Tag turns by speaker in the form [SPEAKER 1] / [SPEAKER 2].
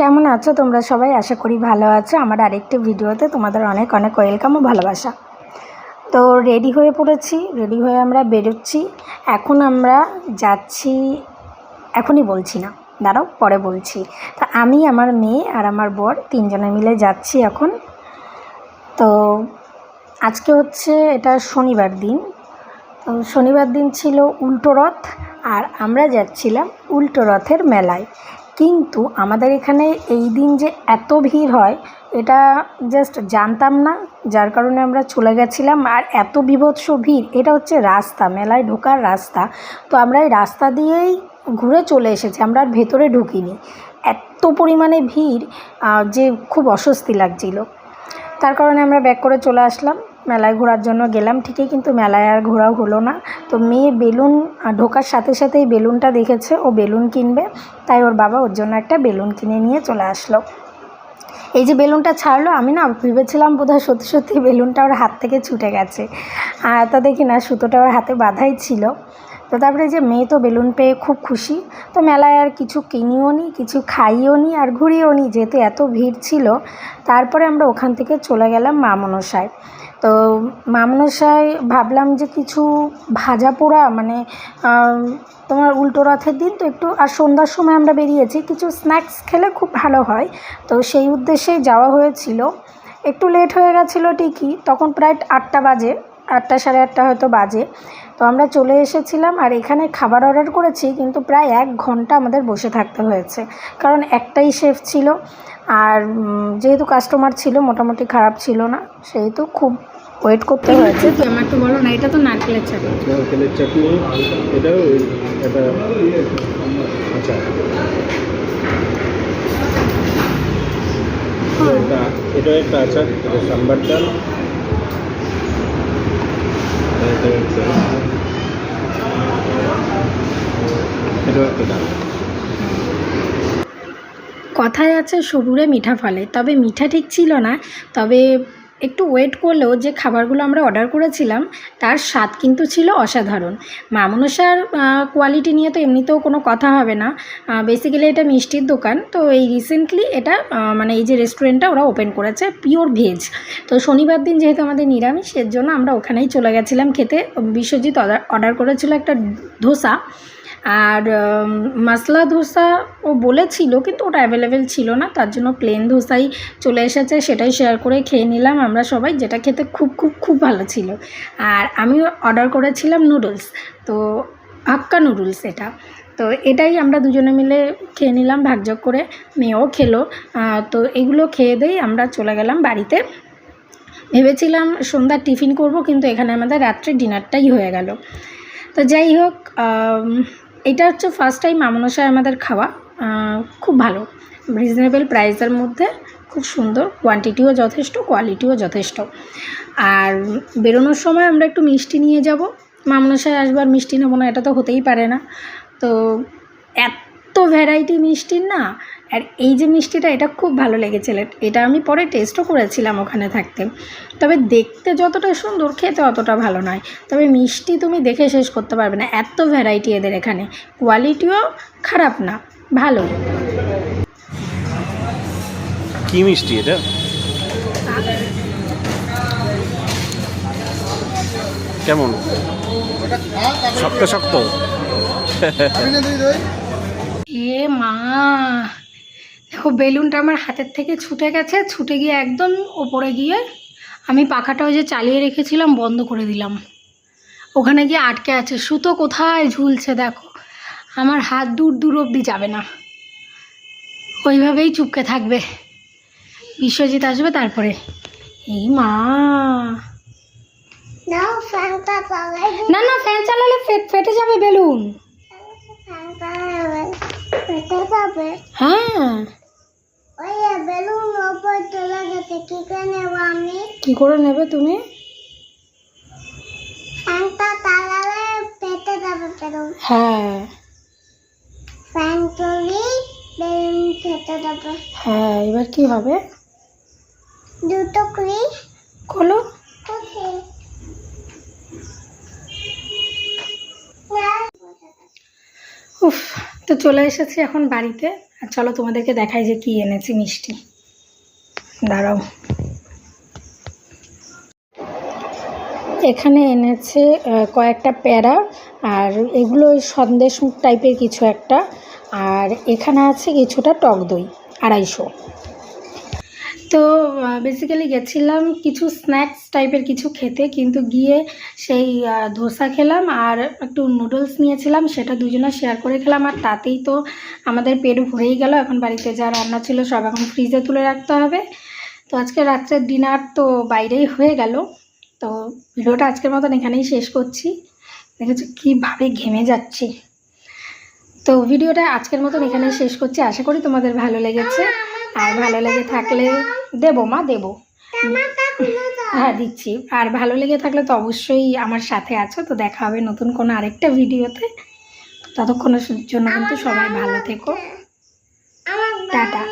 [SPEAKER 1] কেমন আছো? তোমরা সবাই আশা করি ভালো আছো। আমার আরেকটি ভিডিওতে তোমাদের অনেক অনেক ওয়েলকাম ও ভালোবাসা। তো রেডি হয়ে পড়েছি, রেডি হয়ে আমরা বেরোচ্ছি। এখন আমরা যাচ্ছি, এখনই বলছি না, দাঁড়াও, পরে বলছি। তা আমি, আমার মেয়ে আর আমার বর তিনজনে মিলে যাচ্ছি এখন। তো আজকে হচ্ছে, এটা শনিবার দিন। তো শনিবার দিন ছিল উল্টো রথ, আর আমরা যাচ্ছিলাম উল্টো রথের মেলায়। কিন্তু আমাদের এখানে এই দিন যে এত ভিড় হয়, এটা জাস্ট জানতাম না। যার কারণে আমরা চলে গেছিলাম। আর এত বিভৎস ভিড়, এটা হচ্ছে রাস্তা, মেলায় ঢোকার রাস্তা। তো আমরা এই রাস্তা দিয়েই ঘুরে চলে এসেছি, আমরা আর ভেতরে ঢুকিনি। এত পরিমাণে ভিড় যে খুব অস্বস্তি লাগছিল। তার কারণে আমরা ব্যাক করে চলে আসলাম। মেলায় ঘোরার জন্য গেলাম, ঠিকই কিন্তু মেলায় আর ঘোরাও হলো না। তো মেয়ে বেলুন ঢোকার সাথে সাথেই বেলুনটা দেখেছে, ও বেলুন কিনবে, তাই ওর বাবা ওর জন্য একটা বেলুন কিনে নিয়ে চলে আসলো। এই যে বেলুনটা ছাড়লো, আমি না ভেবেছিলাম বোধহয় সত্যি সত্যি বেলুনটা ওর হাত থেকে ছুটে গেছে। আর তা দেখি না, সুতোটা ওর হাতে বাধাই ছিল। তো তারপরে যে মেয়ে তো বেলুন পেয়ে খুব খুশি। তো মেলায় আর কিছু কিনিও নি, কিছু খাইও নি আর ঘুরিও নি যেতে এত ভিড় ছিল। তারপরে আমরা ওখান থেকে চলে গেলাম মা মনসায় তো মা মনসায় ভাবলাম যে কিছু ভাজা পোড়া মানে তোমার উল্টো রথের দিন তো একটু, আর সন্ধ্যার সময় আমরা বেরিয়েছি। কিছু স্ন্যাক্স খেলে খুব ভালো হয়। তো সেই উদ্দেশ্যেই যাওয়া হয়েছিল। একটু লেট হয়ে গেছিল ঠিকই, তখন প্রায় আটটা বাজে। আটটা সাড়ে আটটা হয়তো বাজে। তো আমরা চলে এসেছিলাম আর এখানে খাবার অর্ডার করেছি কিন্তু প্রায় এক ঘণ্টা আমাদের বসে থাকতে হয়েছে। কারণ একটাই শেফ ছিল আর যেহেতু কাস্টমার ছিল মোটামুটি খারাপ ছিল না সেহেতু খুব ওয়েট করতে হয়েছে। তো আমার একটু বলো না এটা তো নারকেলের চাটনি।
[SPEAKER 2] নারকেলের আচ্ছা। এটা এটাও একটা আচার এটা সাম্বার ডাল। এটা
[SPEAKER 1] কথায় আছে সবুরে মিঠা ফলে তবে মিঠা ঠিক ছিল না তবে একটু ওয়েট করলেও যে খাবারগুলো আমরা অর্ডার করেছিলাম, তার স্বাদ কিন্তু ছিল অসাধারণ। মামনসার কোয়ালিটি নিয়ে তো এমনিতেও কোনো কথা হবে না। বেসিক্যালি এটা মিষ্টির দোকান। তো এই রিসেন্টলি এটা মানে এই যে রেস্টুরেন্টটা ওরা ওপেন করেছে পিওর ভেজ তো শনিবার দিন যেহেতু আমাদের নিরামিষ এর জন্য আমরা ওখানেই চলে গেছিলাম খেতে। বিশ্বজিৎ অর্ডার করেছিল একটা ধোসা আর মশলা ধোসা ও বলেছিল, কিন্তু ওটা অ্যাভেলেবেল ছিল না, তার জন্য প্লেন ধোসাই চলে এসেছে, সেটাই শেয়ার করে খেয়ে নিলাম আমরা সবাই, যেটা খেতে খুব খুব খুব ভালো ছিল। আর আমি অর্ডার করেছিলাম নুডলস তো হাক্কা নুডলস এটা। তো এটাই আমরা দুজনে মিলে খেয়ে নিলাম, ভাগযোগ করে মেয়েও খেলো। তো এগুলো খেয়ে দেই আমরা চলে গেলাম বাড়িতে। ভেবেছিলাম সন্ধ্যার টিফিন করব, কিন্তু এখানে আমাদের রাত্রে ডিনারটাই হয়ে গেল। তো যাই হোক এটা হচ্ছে ফার্স্ট টাইম মামনসায় আমাদের খাওয়া। খুব ভালো। রিজনেবল প্রাইসের মধ্যে খুব সুন্দর। কোয়ান্টিটিও যথেষ্ট কোয়ালিটিও যথেষ্ট। আর বেরোনোর সময় আমরা একটু মিষ্টি নিয়ে যাব। মামনসায় আসবার মিষ্টি নেব না, এটা তো হতেই পারে না। তো এত ভ্যারাইটি মিষ্টির না? আর এই যে মিষ্টিটা এটা খুব ভালো লেগেছিল এটা আমি পরে টেস্টও করেছিলাম ওখানে থাকতে। তবে দেখতে যতটা সুন্দর খেতে অতটা ভালো নয়। তবে মিষ্টি তুমি দেখে শেষ করতে পারবে না। এত ভ্যারাইটি এদের এখানে। কোয়ালিটিও খারাপ না ভালো।
[SPEAKER 2] কি মিষ্টি এটা? কেমন? শক্ত শক্ত।
[SPEAKER 1] এ মা। দেখো বেলুনটা আমার হাতের থেকে ছুটে গেছে ছুটে গিয়ে একদম ওপরে গিয়ে আমি পাখাটা ওই যে চালিয়ে রেখেছিলাম বন্ধ করে দিলাম। ওখানে গিয়ে আটকে আছে। সুতো কোথায় ঝুলছে দেখো। আমার হাত দূর দূর অবধি যাবে না। ওইভাবেই চুপকে থাকবে। বিশ্বজিৎ আসবে তারপরে। এই মা। না না ফ্যান চালালে ফেটে যাবে বেলুন। হ্যাঁ।
[SPEAKER 3] কি করে নেব আমি
[SPEAKER 1] কি করে নেবে তুমি? হ্যাঁ। হ্যাঁ এবার কি হবে?
[SPEAKER 3] দুটো করি
[SPEAKER 1] খোলো উফ। তো চলে এসেছি এখন বাড়িতে। আর চলো তোমাদেরকে দেখাই যে কি এনেছি মিষ্টি। দাঁড়াও। এখানে এনেছে কয়েকটা প্যারা আর এগুলো ওই সন্দেশ টাইপের কিছু একটা। আর এখানে আছে কিছুটা টক দই, আড়াইশো। তো বেসিক্যালি গেছিলাম কিছু স্ন্যাক্স টাইপের কিছু খেতে, কিন্তু গিয়ে সেই ধোসা খেলাম আর একটু নুডলস নিয়েছিলাম, সেটা দুজনে শেয়ার করে খেলাম। আর তাতেই তো আমাদের পেট ভরেই গেল, এখন বাড়িতে যা রান্না ছিল সব এখন ফ্রিজে তুলে রাখতে হবে। তো আজকে রাত্রের ডিনার তো বাইরেই হয়ে গেল। তো ভিডিওটা আজকের মতন এখানেই শেষ করছি। দেখেছ কীভাবে ঘেমে যাচ্ছি। তো ভিডিওটা আজকের মতন এখানেই শেষ করছি। আশা করি তোমাদের ভালো লেগেছে। আর ভালো লেগে থাকলে দেব মা দেব। হ্যাঁ দিচ্ছি। আর ভালো লেগে থাকলে তো অবশ্যই আমার সাথে আছো। তো দেখা হবে নতুন কোনো আরেকটা ভিডিওতে। ততক্ষণের জন্য কিন্তু সবাই ভালো থেকো। টাটা।